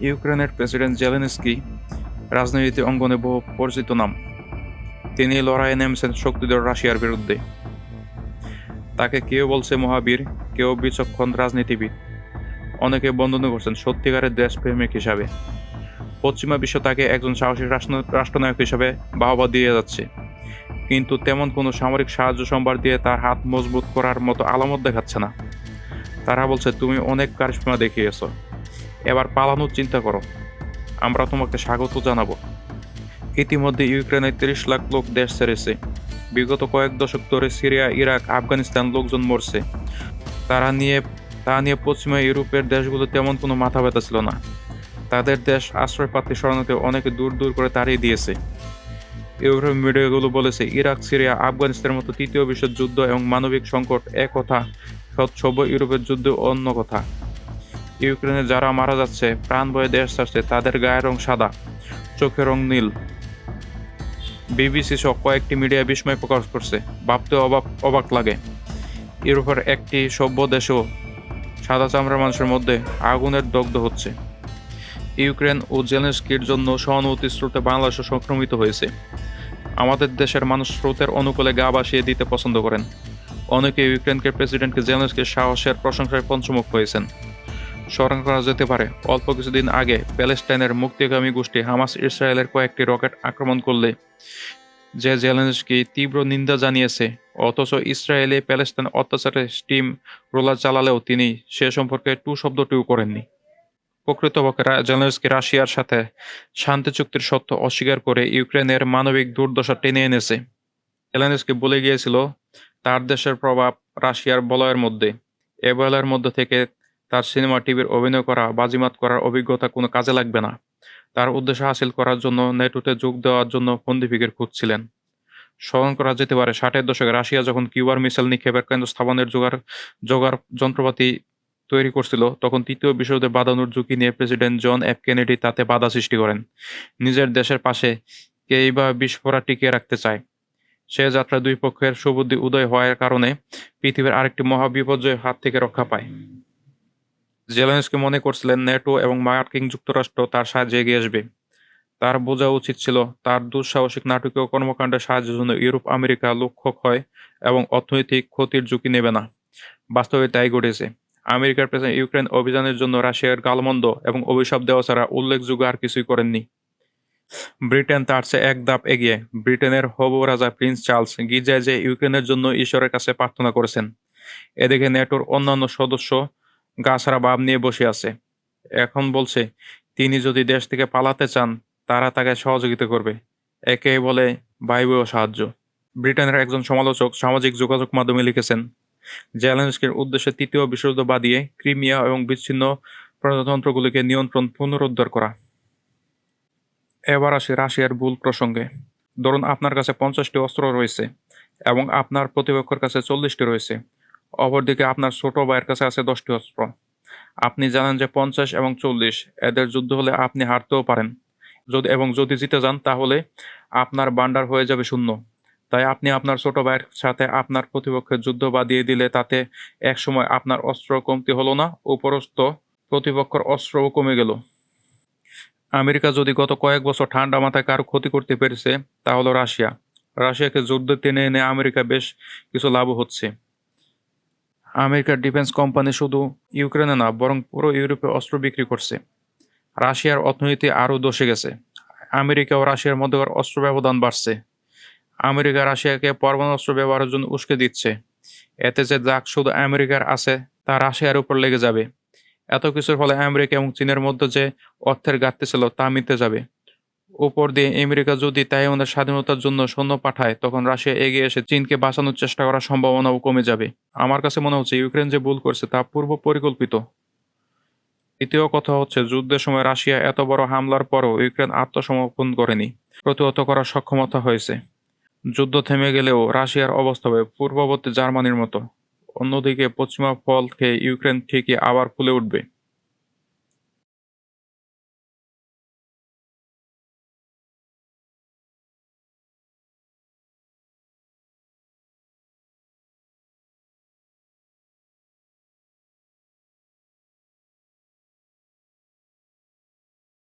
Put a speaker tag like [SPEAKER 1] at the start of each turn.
[SPEAKER 1] ইউক্রেনের president Zelensky রাজনীতি অঙ্গনে বহু পরিচিত নাম। তিনি লড়াইয়ে নেমেছেন শক্তিধর রাশিয়ার বিরুদ্ধে। তাকে কেউ বলছে মহাবীর, কেউ বিচক্ষণ রাজনীতিবিদ। অনেকে বন্ধন করছেন সত্যিকারের দেশপ্রেমিক হিসাবে। পশ্চিমা বিশ্ব তাকে একজন সাহসী রাষ্ট্র- রাষ্ট্রনায়ক হিসাবে বাহবা দিয়ে যাচ্ছে। কিন্তু তেমন কোনো সামরিক সাহায্য সম্ভার দিয়ে তার হাত মজবুত করার মতো আলামত দেখাচ্ছে না। তারা বলছে, তুমি অনেক কারিশমা দেখিয়েছ। এবার পালানোর চিন্তা করো। আমরা তোমাকে স্বাগত জানাব। ইতিমধ্যে ইউক্রেনের তিরিশ লাখ লোক দেশ ছেড়েছে। বিগত কয়েক দশক ধরে সিরিয়া, ইরাক, আফগানিস্তান লোকজন মরছে। তারা নিয়ে, তা নিয়ে পশ্চিমা ইউরোপের দেশগুলো তেমন কোনো মাথা ব্যথা ছিল না। তাদের দেশ আশ্রয় পাত্রী সরানোতে অনেকে দূর দূর করে তাড়িয়ে দিয়েছে। ইউরোপ মিডিয়াগুলো বলেছে, ইরাক, সিরিয়া, আফগানিস্তানের মতো তৃতীয় বিশ্বের যুদ্ধ এবং মানবিক সংকট এক কথা সব ইউরোপের যুদ্ধ অন্য কথা। ইউক্রেনে যারা মারা যাচ্ছে, প্রাণ ভয়ে দেশ ছাড়ছে, তাদের গায়ের রং সাদা, চোখের রং নীল। বিবিসি সহ কয়েকটি মিডিয়া বিস্ময় প্রকাশ করছে, ভাবতে অবাক অবাক লাগে। ইউরোপের একটি সভ্য দেশেও সাদা চামড়ার মানুষের মধ্যে আগুনের দগ্ধ হচ্ছে। ইউক্রেন ও জেলেন্সকির জন্য সহানুভূতি স্রোতে বাংলাদেশও সংক্রমিত হয়েছে। আমাদের দেশের মানুষ স্রোতের অনুকূলে গা ভাসিয়ে দিতে পছন্দ করেন। অনেকে ইউক্রেনকে প্রেসিডেন্টকে জেলেন্সকির সাহসের প্রশংসায় পঞ্চমুখ হয়েছেন। স্মরণ করা যেতে পারে। অল্প কিছুদিন আগে প্যালেস্টাইনের মুক্তিগামী গোষ্ঠী হামাস ইসরায়েলের কয়েকটি রকেট আক্রমণ করলে, যে জেলেন্সকি তীব্র নিন্দা জানিয়েছে, অথচ ইসরায়েলে প্যালেস্টাইন অত্যাচারে স্টিম রোলার চালালেও তিনি সে সম্পর্কে টু শব্দটিও করেননি। প্রকৃতপক্ষে জেলেনস্কি রাশিয়ার সাথে শান্তি চুক্তির সত্য অস্বীকার করে ইউক্রেনের মানবিক দুর্দশা টেনে এনেছে। জেলেনস্কি বলে গিয়েছিল, তার দেশের প্রভাব রাশিয়ার বলয়ের মধ্যে, এ মধ্যে থেকে তার সিনেমা টিভির অভিনয় করা, বাজিমাত করার অভিজ্ঞতা কোনো কাজে লাগবে না। তার উদ্দেশ্য হাসিল করার জন্য নেটোতে যোগ দেওয়ার জন্য ফন্দিফিকের খুঁজছিলেন। স্মরণ করা যেতে পারে, ষাটের দশকে রাশিয়া যখন কিউবার মিসাইল নিক্ষেপের কেন্দ্র স্থাপনের জোগাড় জোগাড় যন্ত্রপাতি তৈরি করছিল, তখন তৃতীয় বিশ্বযুদ্ধে বাঁধানোর ঝুঁকি নিয়ে প্রেসিডেন্ট জন এফ কেনেডি তাতে বাধা সৃষ্টি করেন। নিজের দেশের পাশে কেই বা বিস্ফোরা টিকিয়ে রাখতে চায়। সে যাত্রা দুই পক্ষের সুবুদ্ধি উদয় হওয়ার কারণে পৃথিবীর আরেকটি মহাবিপর্যয়ের হাত থেকে রক্ষা পায়। জেলেন্সকি মনে করছিলেন নেটো এবং মার্কিন যুক্তরাষ্ট্র তার সাহায্যে এগিয়ে আসবে। তার বোঝা উচিত ছিল তার দুঃসাহসিক নাটকীয় কর্মকাণ্ডের সাহায্যের জন্য ইউরোপ, আমেরিকা লক্ষ্য হয় এবং অর্থনৈতিক ক্ষতির ঝুঁকি নেবে না। বাস্তবে তাই ঘটেছে। আমেরিকার প্রেসিডেন্ট ইউক্রেন অভিযানের জন্য রাশিয়ার গালমন্দ এবং অভিশাপ দেওয়া ছাড়া উল্লেখযোগ্য আর কিছুই করেননি। ব্রিটেন তার চেয়ে এক ধাপ এগিয়ে। ব্রিটেনের হবু রাজা প্রিন্স চার্লস গির্জায় যে ইউক্রেনের জন্য ঈশ্বরের কাছে প্রার্থনা করেছেন, এদিকে নেটোর অন্যান্য সদস্য গাছাড়া ভাব নিয়ে বসে আছে। এখন বলছে, তিনি যদি দেশ থেকে পালাতে চান, তারা তাকে সহযোগিতা করবে। একে বলে বায়বীয় সাহায্য। ব্রিটেনের একজন সমালোচক সামাজিক যোগাযোগ মাধ্যমে লিখেছেন, জেলেনস্কির উদ্দেশ্যে তৃতীয় বিশ্বযুদ্ধ বাদিয়ে ক্রিমিয়া এবং বিচ্ছিন্ন প্রজাতন্ত্রগুলিকে নিয়ন্ত্রণ পুনরুদ্ধার করা। এবার আসি রাশিয়ার ভুল প্রসঙ্গে। ধরুন আপনার কাছে পঞ্চাশটি অস্ত্র রয়েছে এবং আপনার প্রতিপক্ষের কাছে চল্লিশটি রয়েছে। অপরদিকে আপনার ছোট ভাইয়ের কাছে আছে দশটি অস্ত্র। আপনি জানেন যে পঞ্চাশ এবং চল্লিশ, এদের যুদ্ধ হলে আপনি হারতেও পারেন। যদি এবং যদি জিতে যান, তাহলে আপনার বান্ডার হয়ে যাবে শূন্য। তাই আপনি আপনার ছোট ভাইয়ের সাথে আপনার প্রতিপক্ষের যুদ্ধ বাদিয়ে দিলে তাতে একসময় আপনার অস্ত্র কমতি হলো না, উপরস্থ প্রতিপক্ষের অস্ত্রও কমে গেল। আমেরিকা যদি গত কয়েক বছর ঠান্ডা মাথায় কারও ক্ষতি করতে পেরেছে তা হলো রাশিয়া। রাশিয়াকে যুদ্ধে টেনে এনে আমেরিকা বেশ কিছু লাভ হচ্ছে। আমেরিকার ডিফেন্স কোম্পানি শুধু ইউক্রেনে না, বরং পুরো ইউরোপে অস্ত্র বিক্রি করছে। রাশিয়ার অর্থনীতি আরও দশে গেছে। আমেরিকা ও রাশিয়ার মধ্যকার অস্ত্র ব্যবধান বাড়ছে। আমেরিকা রাশিয়াকে পরমাণু অস্ত্র ব্যবহারের জন্য উস্কে দিচ্ছে। এতে যে দাগ শুধু আমেরিকার আছে, তা রাশিয়ার উপর লেগে যাবে। এত কিছুর ফলে আমেরিকা এবং চীনের মধ্যে যে অর্থের ঘাটতি ছিল, তা মিটে যাবে। উপর দিয়ে আমেরিকা যদি তাইওয়ানের স্বাধীনতার জন্য সৈন্য পাঠায়, তখন রাশিয়া এগিয়ে এসে চীনকে বাঁচানোর চেষ্টা করার সম্ভাবনাও কমে যাবে। আমার কাছে মনে হচ্ছে, ইউক্রেন যে ভুল করছে তা পূর্ব পরিকল্পিত। দ্বিতীয় কথা হচ্ছে, যুদ্ধের সময় রাশিয়া এত বড় হামলার পরও ইউক্রেন আত্মসমর্পণ করেনি, প্রতিহত করার সক্ষমতা হয়েছে। যুদ্ধ থেমে গেলেও রাশিয়ার অবস্থা হবে পূর্ববর্তী জার্মানির মতো। অন্যদিকে পশ্চিমা ফল খেয়ে ইউক্রেন ঠিকই আবার ফুলে উঠবে।